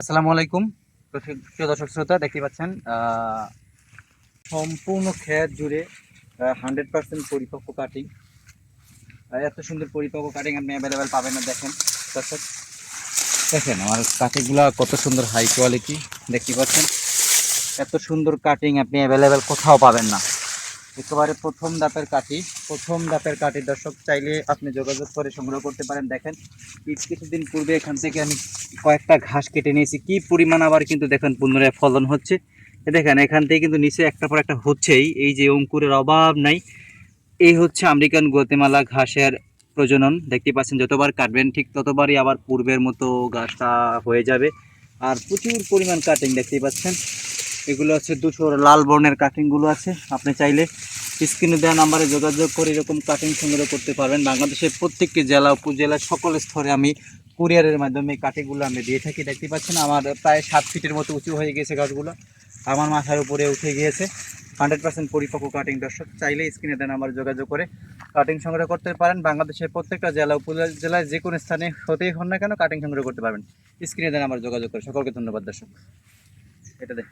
আসসালামু আলাইকুম। প্রিয় দর্শক শ্রোতা দেখতে পাচ্ছেন সম্পূর্ণ ক্ষেত জুড়ে হান্ড্রেড পার্সেন্ট পরিপক্ক কাটিং এত সুন্দর পরিপক্ক কাটিং আপনি অ্যাভেলেবেল পাবেন না, দেখেন, দর্শক। দেখেন, আমার কাটিংগুলো কত সুন্দর হাই কোয়ালিটি দেখতে পাচ্ছেন। এত সুন্দর কাটিং আপনি অ্যাভেলেবেল কোথাও পাবেন না। একেবারে প্রথম দাপের কাঠি, প্রথম দাপের কাঠি। দর্শক, চাইলে আপনি যোগাযোগ করে সংগ্রহ করতে পারেন। দেখেন বেশ কিছুদিন পূর্বে এখান থেকে আমি কয়েকটা ঘাস কেটে নিয়েছি। কি পরিমাণ আবার কিন্তু দেখেন পুনরায় ফলন হচ্ছে। দেখেন, এখান থেকে কিন্তু নিচে একটা পর একটা হচ্ছেই। এই যে অঙ্কুরের অভাব নাই। এই হচ্ছে আমেরিকান গোতেমালা ঘাসের প্রজনন। দেখতে পাচ্ছেন, যতবার কাটবেন, ঠিক ততবারই আবার পূর্বের মতো ঘাসটা হয়ে যাবে। আর প্রচুর পরিমাণ কাটিং দেখতেই পাচ্ছেন। এগুলো হচ্ছে দুশো লাল বর্ণের কাটিংগুলো আছে। আপনি চাইলে স্ক্রিনে দেওয়া নাম্বারে যোগাযোগ করে এরকম কাটিং সংগ্রহ করতে পারবেন। বাংলাদেশের প্রত্যেকটি জেলা উপজেলা সকল স্তরে আমি কুরিয়ারের মাধ্যমে কাটিংগুলো আমি দিয়ে থাকি। দেখতে পাচ্ছেন আমার প্রায় সাত ফিটের মতো উঁচু হয়ে গেছে গাছগুলো। আমার মাথার উপরে উঠে গিয়েছে। হান্ড্রেড পার্সেন্ট পরিপক্ক কাটিং দর্শক। চাইলে স্ক্রিনে দেন আমার যোগাযোগ করে কাটিং সংগ্রহ করতে পারেন। বাংলাদেশের প্রত্যেকটা জেলা উপজেলায় যে কোনো স্থানে হতেই হন না কেন কাটিং সংগ্রহ করতে পারবেন। স্ক্রিনে দেন আমার যোগাযোগ করে। সকলকে ধন্যবাদ, দর্শক। এটা দেখ।